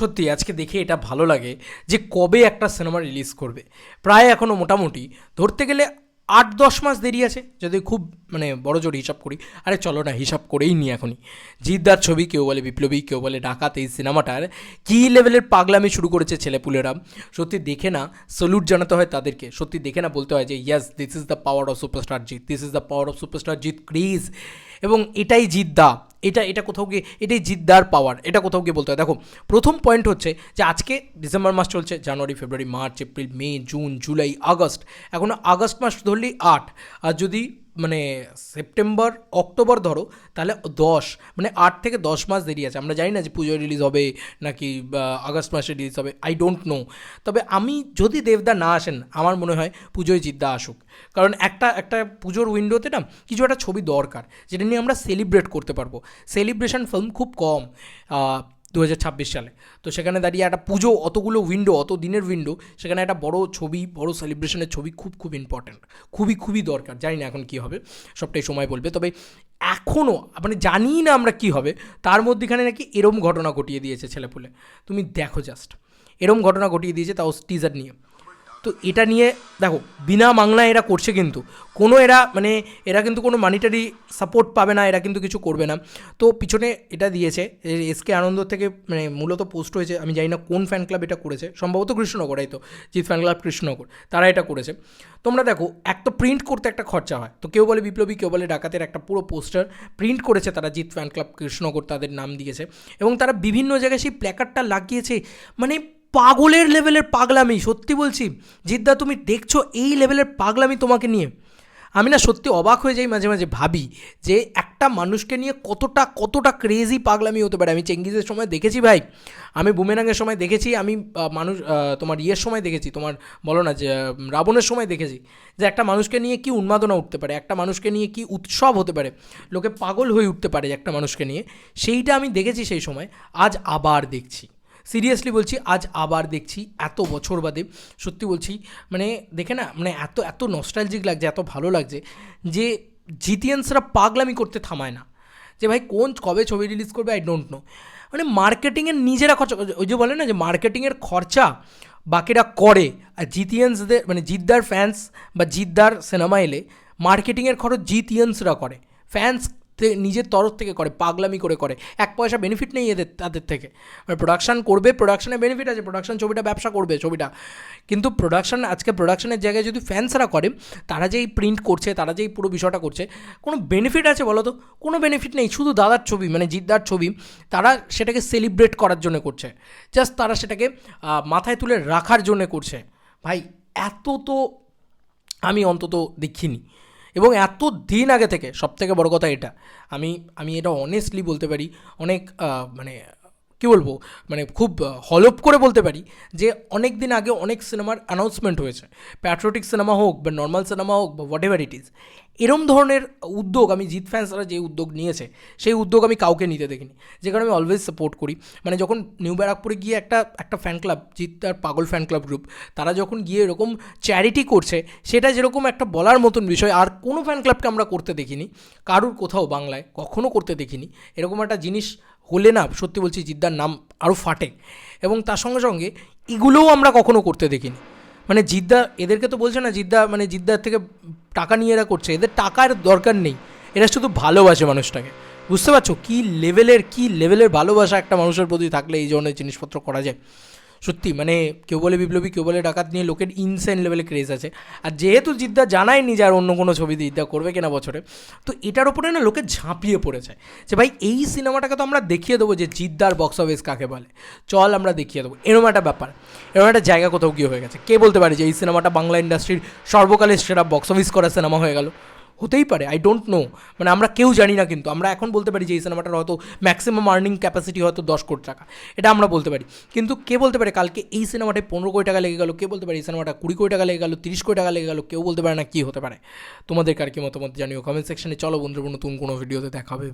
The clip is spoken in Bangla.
সত্যি, আজকে দেখে এটা ভালো লাগে যে কবে একটা সিনেমা রিলিজ করবে। প্রায় এখনও মোটামুটি, ধরতে গেলে আট দশ মাস দেরি আছে, যদি খুব মানে বড় জোর হিসাব করি। আরে চলো না, হিসাব করেই নি এখনই। জিদ্দার ছবি, কেউ বলে বিপ্লবী, কেউ বলে ডাকাত এই সিনেমাটার, কী লেভেলের পাগলামি শুরু করেছে ছেলেপুলেরা? সত্যি দেখে না সলুট জানাতে হয় তাদেরকে। সত্যি দেখে না বলতে হয় যে yes this is the power of superstar Jeet this is the power of superstar Jeet craze এবং এটাই জিদ্দা। এটা এটা কোথাও গিয়ে, এটাই জিদ্দার পাওয়ার এটা কোথাও গিয়ে বলতে হয়। দেখো, প্রথম পয়েন্ট হচ্ছে যে আজকে ডিসেম্বর মাস চলছে জানুয়ারি ফেব্রুয়ারি March April May June July August এখনও আগস্ট মাস ধরলেই আট। আর যদি মানে সেপ্টেম্বর অক্টোবর ধরো, তাহলে দশ মানে আট থেকে দশ মাস দেরি আছে। আমরা জানি না যে পুজোয় রিলিজ হবে নাকি আগস্ট মাসে রিলিজ হবে আই ডোন্ট নো তবে আমি যদি দেবদা না আসেন, আমার মনে হয় পুজোয় জিদ্দা আসুক। কারণ একটা একটা পুজোর উইন্ডোতে না কিছু একটা ছবি দরকার, যেটা নিয়ে আমরা সেলিব্রেট করতে পারব। সেলিব্রেশন ফিল্ম খুব কম দু হাজার ছাব্বিশ সালে। তো সেখানে দাঁড়িয়ে একটা পুজো, অতগুলো উইন্ডো অত দিনের উইন্ডো সেখানে একটা বড় ছবি, বড় সেলিব্রেশনের ছবি খুব খুব ইম্পর্ট্যান্ট খুবই খুবই দরকার। জানি না এখন কী হবে, সবটাই সময় বলবে। তবে এখনও মানে জানি না আমরা কী হবে, তার মধ্যেখানে নাকি এরম ঘটনা ঘটিয়ে দিয়েছে ছেলেপুলে। তুমি দেখো জাস্ট এরম ঘটনা ঘটিয়ে দিয়েছে তাও টিজার নিয়ে। তো এটা নিয়ে দেখো, বিনা বাংলায় এরা করছে কিন্তু। কোনো এরা মানে এরা কিন্তু কোনো মানিটারি সাপোর্ট পাবে না, এরা কিন্তু কিছু করবে না। তো পিছনে এটা দিয়েছে এসকে আনন্দ থেকে মানে মূলত পোস্ট হয়েছে, আমি জানি না কোন ফ্যান ক্লাব এটা করেছে, সম্ভবত কৃষ্ণনগর, এই তো জিৎ ফ্যান ক্লাব কৃষ্ণনগর, তারা এটা করেছে। তোমরা দেখো, এক তো প্রিন্ট করতে একটা খরচা হয়, তো কেউ বলে বিপ্লবী, কেউ বলে ডাকাতের একটা পুরো পোস্টার প্রিন্ট করেছে তারা জিৎ ফ্যান ক্লাব কৃষ্ণনগর তাদের নাম দিয়েছে। এবং তারা বিভিন্ন জায়গায় সেই প্ল্যাকার্ডটা লাগিয়েছে মানে পাগলের লেভেলের পাগলামি, সত্যি বলছি। জিদ্দা, তুমি দেখছ এই লেভেলের পাগলামি তোমাকে নিয়ে? আমি না সত্যি অবাক হয়ে যাই মাঝে মাঝে ভাবি যে একটা মানুষকে নিয়ে কতটা কতটা ক্রেজি পাগলামি হতে পারে। আমি চেঙ্গিজের সময় দেখেছি ভাই। আমি বুমেরাঙ্গের সময় দেখেছি। আমি মানুষ তোমার ইয়ের সময় দেখেছি। তোমার, বলো না যে রাবণের সময় দেখেছি যে একটা মানুষকে নিয়ে কি উন্মাদনা উঠতে পারে, একটা মানুষকে নিয়ে কি উৎসব হতে পারে, লোকে পাগল হয়ে উঠতে পারে একটা মানুষকে নিয়ে। সেইটা আমি দেখেছি সেই সময়। আজ আবার দেখছি। সিরিয়াসলি বলছি, আজ আবার দেখছি এত বছর বাদে, সত্যি বলছি মানে দেখে না মানে এত এত নস্টালজিক লাগছে, এত ভালো লাগছে, যে জিতিয়ান্সরা পাগলামি করতে থামায় না। যে ভাই কোন, কবে ছবি রিলিজ করবে আই ডোন্ট নো মানে মার্কেটিংয়ের নিজেরা খরচা, ওই যে বলে না যে মার্কেটিংয়ের খরচা বাকিরা করে, আর জিতিয়ান্সদের মানে জিদ্দার ফ্যান্স বা জিদ্দার সিনেমা এলে মার্কেটিংয়ের খরচ জিতিয়ান্সরা করে। ফ্যান্স নিজের তরফ থেকে করে, পাগলামি করে করে। এক পয়সা বেনিফিট নেই এদের, তাদের থেকে। প্রোডাকশান করবে প্রোডাকশানে বেনিফিট আছে প্রোডাকশান ছবিটা, ব্যবসা করবে ছবিটা। কিন্তু প্রোডাকশান আজকে প্রোডাকশানের জায়গায় যদি ফ্যান্সরা করে, তারা যেই প্রিন্ট করছে, তারা যেই পুরো বিষয়টা করছে, কোনো বেনিফিট আছে বলো তো? কোনো বেনিফিট নেই, শুধু দাদার ছবি মানে জিদ্দার ছবি, তারা সেটাকে সেলিব্রেট করার জন্য করছে। জাস্ট তারা সেটাকে মাথায় তুলে রাখার জন্য করছে। ভাই, এত তো আমি অন্তত দেখিনি। এবং এত দিন আগে থেকে সব থেকে বড় কথা এটা, আমি আমি এটা অনেস্টলি বলতে পারি, অনেক মানে কী বলব? মানে খুব হলপ করে বলতে পারি যে অনেক দিন আগে অনেক সিনেমার অ্যানাউন্সমেন্ট হয়েছে। প্যাট্রোটিক সিনেমা হোক বা নর্মাল সিনেমা হোক বা হোয়াট এভার ইট ইজ এরম ধরনের উদ্যোগ আমি জিত ফ্যান্সরা যে উদ্যোগ নিয়েছে, সেই উদ্যোগ আমি কাউকে নিতে দেখিনি। যে কারণে আমি অলওয়েজ সাপোর্ট করি। মানে যখন নিউ ব্যারাকপুরে গিয়ে একটা একটা ফ্যান ক্লাব জিত তার পাগল ফ্যান ক্লাব গ্রুপ তারা যখন গিয়ে এরকম চ্যারিটি করছে, সেটা যেরকম একটা বলার মতন বিষয়, আর কোনো ফ্যান ক্লাবকে আমরা করতে দেখিনি। কারুর কোথাও বাংলায় কখনও করতে দেখিনি। এরকম একটা জিনিস হলে না, সত্যি বলছি জিদ্দার নাম আরও ফাটে। এবং তার সঙ্গে সঙ্গে এগুলোও আমরা কখনো করতে দেখিনি। মানে জিদ্দা, এদেরকে তো বলছে না, জিদ্দা মানে জিদ্দার থেকে টাকা নিয়ে এরা করছে। এদের টাকার দরকার নেই। এরা শুধু ভালোবাসে মানুষটাকে। বুঝতে পারছ? কী লেভেলের কী লেভেলের ভালোবাসা একটা মানুষের প্রতি থাকলে এই ধরনের জিনিসপত্র করা যায়? সত্যি মানে কেউ বলে বিপ্লবী, কেউ বলে ডাকাত নিয়ে লোকের ইনসেন লেভেলে ক্রেজ আছে। আর যেহেতু জিদ্দা জানায়নি যে আর অন্য কোনো ছবি জিদ্দা করবে কিনা বছরে, তো এটার ওপরে না লোকে ঝাঁপিয়ে পড়েছে। যে ভাই, এই সিনেমাটাকে তো আমরা দেখিয়ে দেবো যে জিদ্দার বক্স অফিস কাকে বলে। চল আমরা দেখিয়ে দেবো। এরকম একটা ব্যাপার। এরকম একটা জায়গা কোথাও গিয়ে হয়ে গেছে। কে বলতে পারে যে এই সিনেমাটা বাংলা ইন্ডাস্ট্রির সর্বকালের সেরা বক্স অফিস করা সিনেমা হয়ে গেল? হতেই পারে আই ডোন্ট নো মানে আমরা কেউ জানি না কিন্তু। আমরা এখন বলতে পারি যে এই সিনেমাটার হয়তো ম্যাক্সিমাম আর্নিং ক্যাপাসিটি হয়তো দশ কোটি টাকা। এটা আমরা বলতে পারি। কিন্তু কে বলতে পারে কালকে এই সিনেমাটায় পনেরো কোটি টাকা লেগে গেল, কে বলতে পারে এই সিনেমাটা কুড়ি কোটি টাকা লেগে গেলো, তিরিশ কোটি টাকা লেগে গেলো, কেউ বলতে পারে না কী হতে পারে। তোমাদের কার কি মতামত জানিও কমেন্ট সেকশনে চলো বন্ধুরা, নতুন কোনো ভিডিওতে দেখা হবে